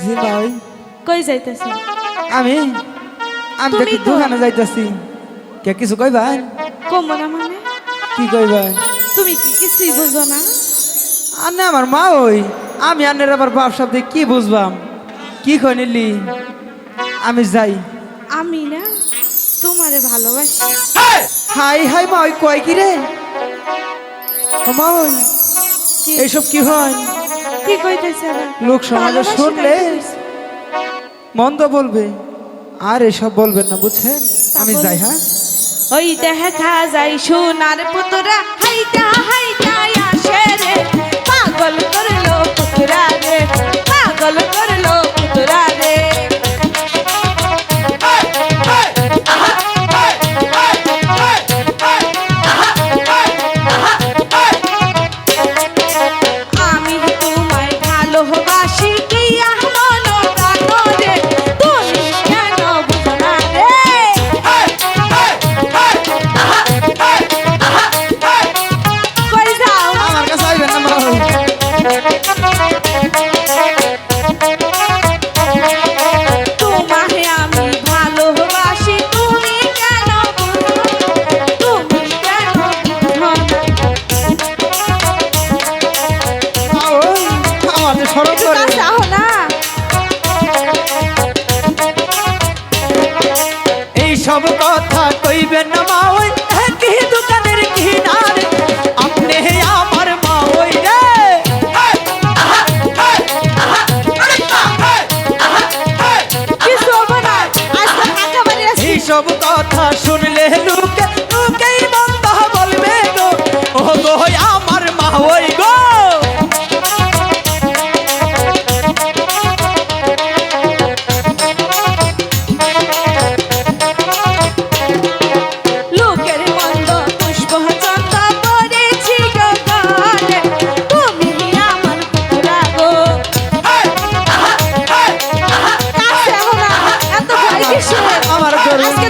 জি ভাই। কই যাইতেছে আমি আমি দেখি তো- দোকানে যাইতাছি। কে কিছু কইবাই কমো না মানে। কি কইবাই তুমি কি কিছুই বুঝো না? আর না আমার মা ওই। আমি আনের আবার বাপ শব্দে কি বুঝবাম? কি কই নিলি? আমি যাই। আমি না তোমারে ভালোবাসি। হাই হাই মা ওই কয় কি রে? মা ওই। কি? এইসব কি হয়? কি কইতেছে লোক সমাজে শুনলে মন্দ বলবে। আর এসব বলবেন না বুঝছেন? আমি যাই হ্যাঁ? ওই দেখা যাই সোনার পুতরা হাইটা হাইটা আসে রে। পাগল করল সব কথা কইবেন না মা ওই কি দোকানের কিনারে আপনি আমার মা ওই রে কি সব কথা শুনলে লুকে Victoria.